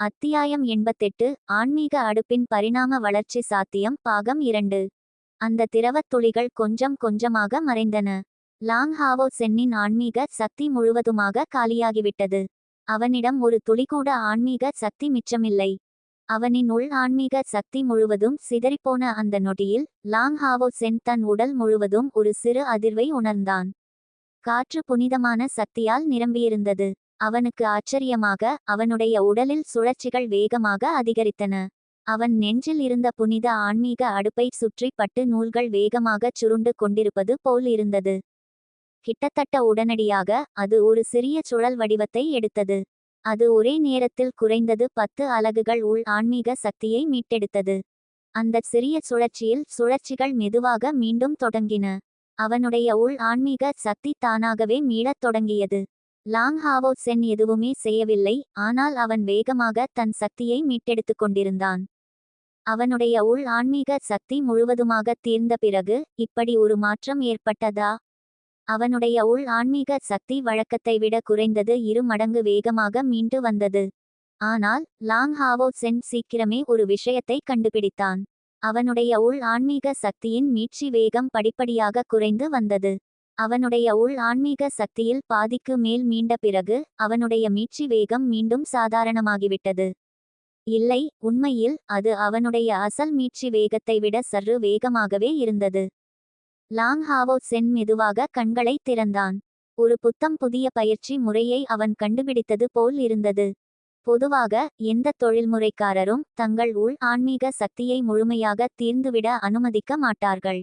அத்தியாயம் எண்பத்தெட்டு ஆன்மீக அடுப்பின் பரிணாம வளர்ச்சி சாத்தியம் பாகம் இரண்டு. அந்த திரவத் துளிகள் கொஞ்சம் கொஞ்சமாக மறைந்தன. லாங் ஹாவோ சென்னின் ஆன்மீக சக்தி முழுவதுமாக காலியாகிவிட்டது. அவனிடம் ஒரு துளிகூட ஆன்மீக சக்தி மிச்சமில்லை. அவனின் உள் ஆன்மீக சக்தி முழுவதும் சிதறிப்போன அந்த நொடியில் லாங் ஹாவோ சென் தன் உடல் முழுவதும் ஒரு சிறு அதிர்வை உணர்ந்தான். காற்று புனிதமான சக்தியால் நிரம்பியிருந்தது. அவனுக்கு ஆச்சரியமாக அவனுடைய உடலில் சுழற்சிகள் வேகமாக அதிகரித்தன. அவன் நெஞ்சில் இருந்த புனித ஆன்மீக அடுப்பை சுற்றி பட்டு நூல்கள் வேகமாகச் சுருண்டு கொண்டிருப்பது போல் இருந்தது. கிட்டத்தட்ட உடனடியாக அது ஒரு சிறிய சுழல் வடிவத்தை எடுத்தது. அது ஒரே நேரத்தில் குறைந்தது பத்து அலகுகள் உள் ஆன்மீக சக்தியை மீட்டெடுத்தது. அந்தச் சிறிய சுழற்சியில் சுழற்சிகள் மெதுவாக மீண்டும் தொடங்கின. அவனுடைய உள் ஆன்மீக சக்தி தானாகவே மீளத் தொடங்கியது. லாங் ஹாவோ சென் எதுவுமே செய்யவில்லை ஆனால் அவன் வேகமாக தன் சக்தியை மீட்டெடுத்துக் கொண்டிருந்தான். அவனுடைய உள் ஆன்மீக சக்தி முழுவதுமாக தீர்ந்த பிறகு இப்படி ஒரு மாற்றம் ஏற்பட்டதா? அவனுடைய உள் ஆன்மீக சக்தி வழக்கத்தை விட குறைந்தது இரு மடங்கு வேகமாக மீண்டு வந்தது. ஆனால் லாங் ஹாவோ சென் சீக்கிரமே ஒரு விஷயத்தை கண்டுபிடித்தான். அவனுடைய உள் ஆன்மீக சக்தியின் மீட்சி வேகம் படிப்படியாக குறைந்து வந்தது. அவனுடைய உள் ஆன்மீக சக்தியில் பாதிக்கு மேல் மீண்ட பிறகு அவனுடைய மீட்சி வேகம் மீண்டும் சாதாரணமாகிவிட்டது. இல்லை உண்மையில் அது அவனுடைய அசல் மீட்சி வேகத்தை விட சற்று வேகமாகவே இருந்தது. லாங் ஹாவோ சென் மெதுவாக கண்களை திறந்தான். ஒரு புத்தம் புதிய பயிற்சி முறையை அவன் கண்டுபிடித்தது போல் இருந்தது. பொதுவாக எந்த தொழில்முறைக்காரரும் தங்கள் உள் ஆன்மீக சக்தியை முழுமையாக தீர்ந்துவிட அனுமதிக்க மாட்டார்கள்.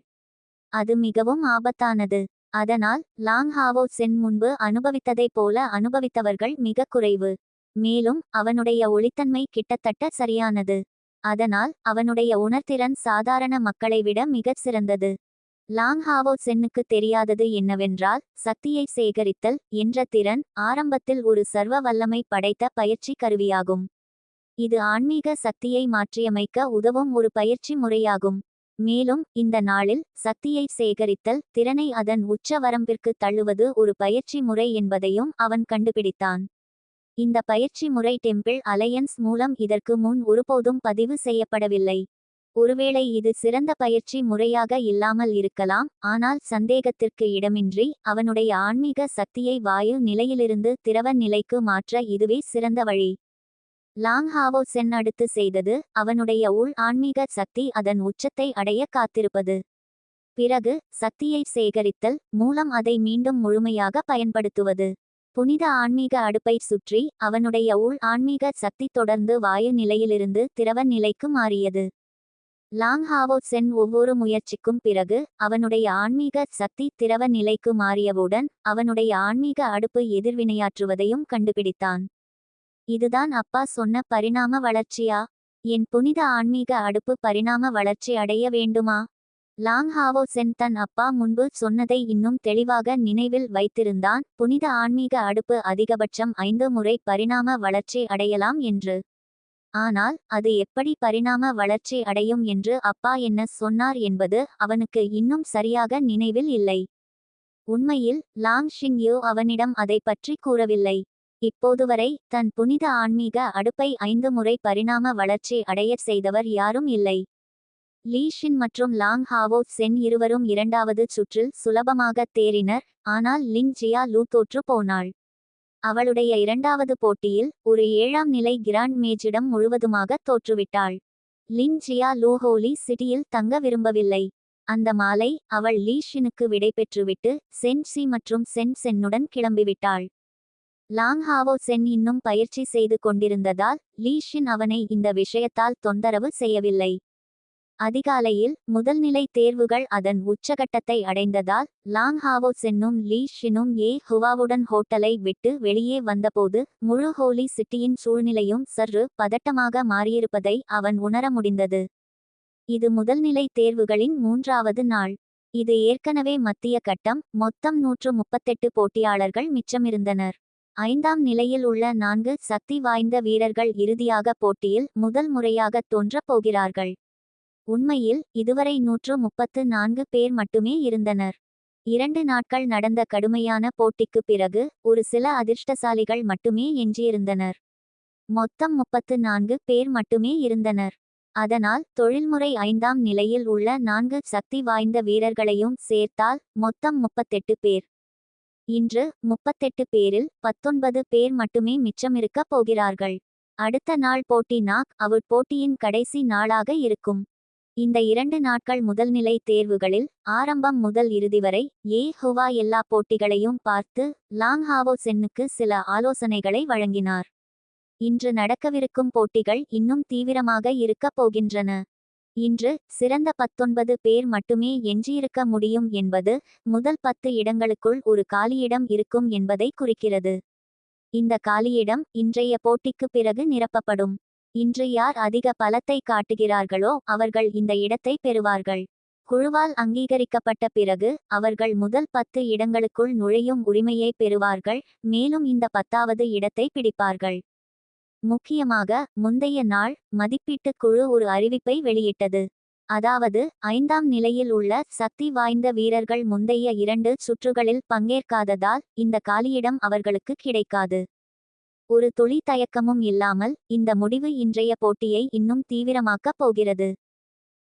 அது மிகவும் ஆபத்தானது. அதனால் லாங் ஹாவோ சென் முன்பு அனுபவித்ததைப் போல அனுபவித்தவர்கள் மிக குறைவு. மேலும் அவனுடைய ஒளித்தன்மை கிட்டத்தட்ட சரியானது. அதனால் அவனுடைய உணர்திறன் சாதாரண மக்களை விட மிகச் சிறந்தது. லாங் ஹாவோ சென்னுக்கு தெரியாதது என்னவென்றால் சக்தியை சேகரித்தல் என்ற திறன் ஆரம்பத்தில் ஒரு சர்வ வல்லமை படைத்த பயிற்சி கருவியாகும். இது ஆன்மீக சக்தியை மாற்றியமைக்க உதவும் ஒரு பயிற்சி முறையாகும். மேலும் இந்த நாளில் சக்தியை சேகரித்தல் திறனை அதன் உச்ச வரம்பிற்கு தள்ளுவது ஒரு பயிற்சி முறை என்பதையும் அவன் கண்டுபிடித்தான். இந்த பயிற்சி முறை டெம்பிள் அலையன்ஸ் மூலம் இதற்கு முன் ஒருபோதும் பதிவு செய்யப்படவில்லை. ஒருவேளை இது சிறந்த பயிற்சி முறையாக இல்லாமல் இருக்கலாம் ஆனால் சந்தேகத்திற்கு இடமின்றி அவனுடைய ஆன்மீக சக்தியை வாயு நிலையிலிருந்து திரவ நிலைக்கு மாற்ற இதுவே சிறந்த வழி. லாங் ஹாவோ சென் அடுத்து செய்தது அவனுடைய உள் ஆன்மீக சக்தி அதன் உச்சத்தை அடைய காத்திருப்பது. பிறகு சக்தியை சேகரித்தல் மூலம் அதை மீண்டும் முழுமையாக பயன்படுத்துவது. புனித ஆன்மீக அடுப்பை சுற்றி அவனுடைய உள் ஆன்மீக சக்தி தொடர்ந்து வாயு நிலையிலிருந்து திரவ நிலைக்கு மாறியது. லாங் ஹாவோ சென் ஒவ்வொரு முயற்சிக்கும் பிறகு அவனுடைய ஆன்மீக சக்தி திரவ நிலைக்கு மாறியவுடன் அவனுடைய ஆன்மீக அடுப்பு எதிர்வினையாற்றுவதையும் கண்டுபிடித்தான். இதுதான் அப்பா சொன்ன பரிணாம வளர்ச்சியா? என் புனித ஆன்மீக அடுப்பு பரிணாம வளர்ச்சி அடைய வேண்டுமா? லாங் ஹாவோ சென் தன் அப்பா முன்பு சொன்னதை இன்னும் தெளிவாக நினைவில் வைத்திருந்தான். புனித ஆன்மீக அடுப்பு அதிகபட்சம் ஐந்து முறை பரிணாம வளர்ச்சி அடையலாம் என்று. ஆனால் அது எப்படி பரிணாம வளர்ச்சி அடையும் என்று அப்பா என்ன சொன்னார் என்பது அவனுக்கு இன்னும் சரியாக நினைவில் இல்லை. உண்மையில் லாங் ஷிங் யூ அவனிடம் அதை பற்றி கூறவில்லை. இப்போதுவரை தன் புனித ஆன்மீக அடுப்பை ஐந்து முறை பரிணாம வளர்ச்சி அடையச் செய்தவர் யாரும் இல்லை. லீஷின் மற்றும் லாங் ஹாவோ சென் இருவரும் இரண்டாவது சுற்றில் சுலபமாக தேறினர் ஆனால் லிங் ஜியா லூ தோற்று போனாள். அவளுடைய இரண்டாவது போட்டியில் ஒரு ஏழாம் நிலை கிராண்ட் மேஜிடம் முழுவதுமாக தோற்றுவிட்டாள். லின் ஜியா லூ ஹோலி சிட்டியில் தங்க விரும்பவில்லை. அந்த மாலை அவள் லீஷினுக்கு விடை பெற்றுவிட்டு சென் சி மற்றும் சென் சென்னுடன் கிளம்பிவிட்டாள். லாங் ஹாவோ சென் இன்னும் பயிற்சி செய்து கொண்டிருந்ததால் லீஷின் அவனை இந்த விஷயத்தால் தொந்தரவு செய்யவில்லை. அதிகாலையில் முதல்நிலை தேர்வுகள் அதன் உச்சகட்டத்தை அடைந்ததால் லாங் ஹாவோ சென்னும் லீ ஷினும் ஏ ஹுவாவுடன் ஹோட்டலை விட்டு வெளியே வந்தபோது முழு ஹோலி சிட்டியின் சூழ்நிலையும் சற்று பதட்டமாக மாறியிருப்பதை அவன் உணர முடிந்தது. இது முதல்நிலை தேர்வுகளின் மூன்றாவது நாள். இது ஏற்கனவே மத்திய கட்டம் மொத்தம் நூற்று முப்பத்தெட்டு போட்டியாளர்கள் மிச்சமிருந்தனர். ஐந்தாம் நிலையில் உள்ள நான்கு சக்தி வாய்ந்த வீரர்கள் இறுதியாக போட்டியில் முதல் முறையாக தோன்றப் போகிறார்கள். உண்மையில் இதுவரை நூற்று முப்பத்து நான்கு பேர் மட்டுமே இருந்தனர். இரண்டு நாட்கள் நடந்த கடுமையான போட்டிக்கு பிறகு ஒரு சில அதிர்ஷ்டசாலிகள் மட்டுமே எஞ்சியிருந்தனர். மொத்தம் முப்பத்து நான்கு பேர் மட்டுமே இருந்தனர். அதனால் தொழில்முறை ஐந்தாம் நிலையில் உள்ள நான்கு சக்தி வாய்ந்த வீரர்களையும் சேர்த்தால் மொத்தம் முப்பத்தெட்டு பேர். இன்று முப்பத்தெட்டு பேரில் பத்தொன்பது பேர் மட்டுமே மிச்சமிருக்கப் போகிறார்கள். அடுத்த நாள் போட்டி நாக் அவுட் போட்டியின் கடைசி நாளாக இருக்கும். இந்த இரண்டு நாட்கள் முதல்நிலை தேர்வுகளில் ஆரம்பம் முதல் இறுதி வரை ஏ ஹுவா எல்லா போட்டிகளையும் பார்த்து லாங் ஹாவோ சென்னுக்கு சில ஆலோசனைகளை வழங்கினார். இன்று நடக்கவிருக்கும் போட்டிகள் இன்னும் தீவிரமாக இருக்கப் போகின்றன. இன்று சிறந்த பத்தொன்பது பேர் மட்டுமே எஞ்சியிருக்க முடியும் என்பது முதல் பத்து இடங்களுக்குள் ஒரு காலியிடம் இருக்கும் என்பதை குறிக்கிறது. இந்த காலியிடம் இன்றைய போட்டிக்கு பிறகு நிரப்பப்படும். இன்று யார் அதிக பலத்தை காட்டுகிறார்களோ அவர்கள் இந்த இடத்தை பெறுவார்கள். குழுவால் அங்கீகரிக்கப்பட்ட பிறகு அவர்கள் முதல் பத்து இடங்களுக்குள் நுழையும் உரிமையை பெறுவார்கள் மேலும் இந்த பத்தாவது இடத்தை பிடிப்பார்கள். முக்கியமாக முந்தைய நாள் மதிப்பீட்டுக் குழு ஒரு அறிவிப்பை வெளியிட்டது. அதாவது ஐந்தாம் நிலையில் உள்ள சக்தி வாய்ந்த வீரர்கள் முந்தைய இரண்டு சுற்றுகளில் பங்கேற்காததால் இந்த காலியிடம் அவர்களுக்கு கிடைக்காது. ஒரு துளி தயக்கமும் இல்லாமல் இந்த முடிவு இன்றைய போட்டியை இன்னும் தீவிரமாக்கப் போகிறது.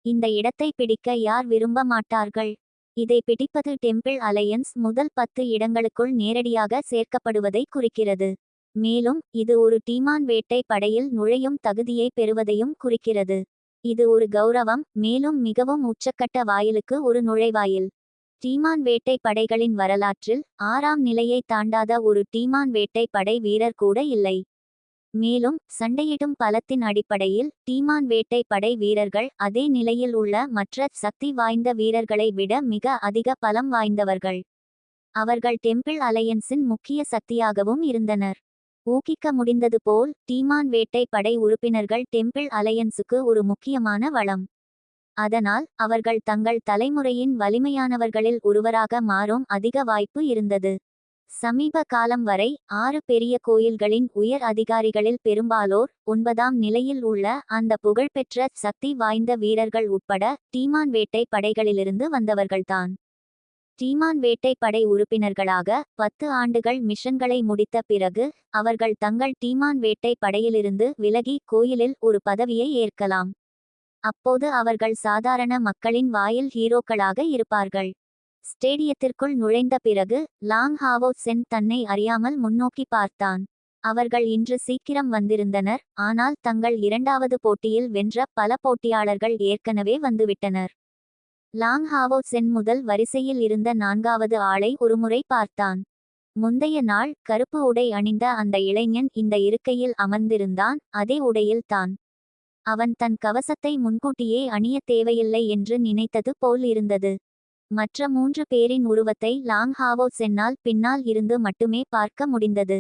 இந்த இடத்தை பிடிக்க யார் விரும்ப மாட்டார்கள்? இதை பிடிப்பது டெம்பிள் அலையன்ஸ் முதல் பத்து இடங்களுக்குள் நேரடியாக சேர்க்கப்படுவதை குறிக்கிறது. மேலும் இது ஒரு டீமான் வேட்டை படையில் நுழையும் தகுதியை பெறுவதையும் குறிக்கிறது. இது ஒரு கௌரவம் மேலும் மிகவும் உச்சக்கட்ட வாயிலுக்கு ஒரு நுழைவாயில். டீமான் வேட்டை படைகளின் வரலாற்றில் ஆறாம் நிலையை தாண்டாத ஒரு டீமான் வேட்டை படை வீரர் கூட இல்லை. மேலும் சண்டையிடும் பலத்தின் அடிப்படையில் டீமான் வேட்டை படை வீரர்கள் அதே நிலையில் உள்ள மற்ற சக்தி வாய்ந்த வீரர்களை விட மிக அதிக பலம் வாய்ந்தவர்கள். அவர்கள் டெம்பிள் அலையன்ஸின் முக்கிய சக்தியாகவும் இருந்தனர். ஊகிக்க முடிந்தது போல் டீமான் வேட்டை படை உறுப்பினர்கள் டெம்பிள் அலையன்ஸுக்கு ஒரு முக்கியமான வளம். அதனால் அவர்கள் தங்கள் தலைமுறையின் வலிமையானவர்களில் ஒருவராக மாறும் அதிக வாய்ப்பு இருந்தது. சமீப காலம் வரை ஆறு பெரிய கோயில்களின் உயர் அதிகாரிகளில் பெரும்பாலோர் ஒன்பதாம் நிலையில் உள்ள அந்த புகழ்பெற்ற சக்தி வாய்ந்த வீரர்கள் உட்பட டீமான் வேட்டை படைகளிலிருந்து வந்தவர்கள்தான். டீமான் வேட்டைப்படை படை உறுப்பினர்களாக பத்து ஆண்டுகள் மிஷன்களை முடித்த பிறகு அவர்கள் தங்கள் டீமான் வேட்டை படையிலிருந்து விலகி கோயிலில் ஒரு பதவியை ஏற்கலாம். அப்போது அவர்கள் சாதாரண மக்களின் வாயில் ஹீரோக்களாக இருப்பார்கள். ஸ்டேடியத்திற்குள் நுழைந்த பிறகு லாங் ஹாவோ சென் தன்னை அறியாமல் முன்னோக்கி பார்த்தான். அவர்கள் இன்று சீக்கிரம் வந்திருந்தனர் ஆனால் தங்கள் இரண்டாவது போட்டியில் வென்ற பல போட்டியாளர்கள் ஏற்கனவே வந்துவிட்டனர். லாங் ஹாவோ சென் முதல் வரிசையில் இருந்த நான்காவது ஆளை ஒருமுறை பார்த்தான். முந்தைய நாள் கருப்பு உடை அணிந்த அந்த இளைஞன் இந்த இருக்கையில் அமர்ந்திருந்தான் அதே உடையில் தான். அவன் தன் கவசத்தை முன்கூட்டியே அணிய தேவையில்லை என்று நினைத்தது போல் இருந்தது. மற்ற மூன்று பேரின் உருவத்தை லாங் ஹாவோ சென்னால் பின்னால் இருந்து மட்டுமே பார்க்க முடிந்தது.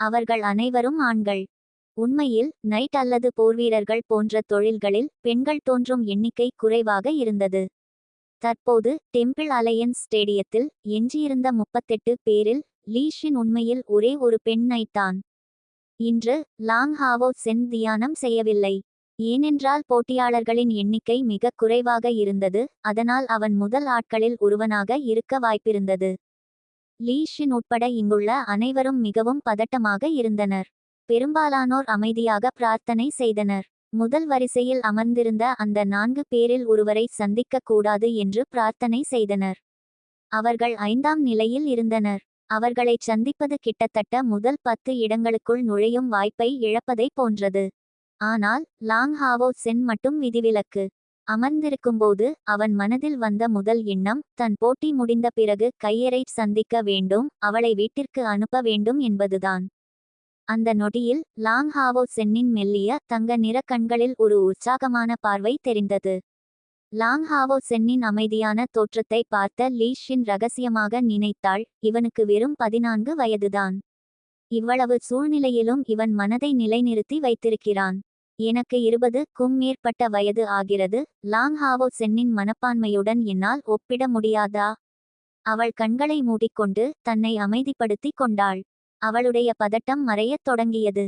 அவர்கள் அனைவரும் ஆண்கள். உண்மையில் நைட் அல்லது போர்வீரர்கள் போன்ற தொழில்களில் பெண்கள் தோன்றும் எண்ணிக்கை குறைவாக இருந்தது. தற்போது டெம்பிள் அலையன்ஸ் ஸ்டேடியத்தில் எஞ்சியிருந்த முப்பத்தெட்டு பேரில் லீஷின் உண்மையில் ஒரே ஒரு பெண்ணைத்தான் இன்று லாங் ஹாவோ சென் தியானம் செய்யவில்லை. ஏனென்றால் போட்டியாளர்களின் எண்ணிக்கை மிக குறைவாக இருந்தது அதனால் அவன் முதல் ஆட்களில் ஒருவனாக இருக்க வாய்ப்பிருந்தது. லீஷின் உட்பட இங்குள்ள அனைவரும் மிகவும் பதட்டமாக இருந்தனர். பெரும்பாலானோர் அமைதியாக பிரார்த்தனை செய்தனர். முதல் வரிசையில் அமர்ந்திருந்த அந்த நான்கு பேரில் ஒருவரை சந்திக்க கூடாது என்று பிரார்த்தனை செய்தனர். அவர்கள் ஐந்தாம் நிலையில் இருந்தனர். அவர்களைச் சந்திப்பது கிட்டத்தட்ட முதல் பத்து இடங்களுக்குள் நுழையும் வாய்ப்பை இழப்பதை போன்றது. ஆனால் லாங் ஹாவோ சென் மட்டும் விதிவிலக்கு. அமர்ந்திருக்கும்போது அவன் மனதில் வந்த முதல் எண்ணம் தன் போட்டி முடிந்த பிறகு கையரை சந்திக்க வேண்டும் அவளை வீட்டிற்கு அனுப்ப வேண்டும் என்பதுதான். அந்த நொடியில் லாங் ஹாவோ சென்னின் மெல்லிய தங்க நிற கண்களில் ஒரு உற்சாகமான பார்வை தெரிந்தது. லாங் ஹாவோ சென்னின் அமைதியான தோற்றத்தை பார்த்த லீஷின் ரகசியமாக நினைத்தாள் இவனுக்கு வெறும் பதினான்கு வயதுதான். இவ்வளவு சூழ்நிலையிலும் இவன் மனதை நிலைநிறுத்தி வைத்திருக்கிறான். எனக்கு இருபது கும் மேற்பட்ட வயது ஆகிறது. லாங் ஹாவோ சென்னின் மனப்பான்மையுடன் என்னால் ஒப்பிட முடியாதா? அவள் கண்களை மூடிக்கொண்டு தன்னை அமைதிப்படுத்திக் கொண்டாள். அவளுடைய பதட்டம் மறையத் தொடங்கியது.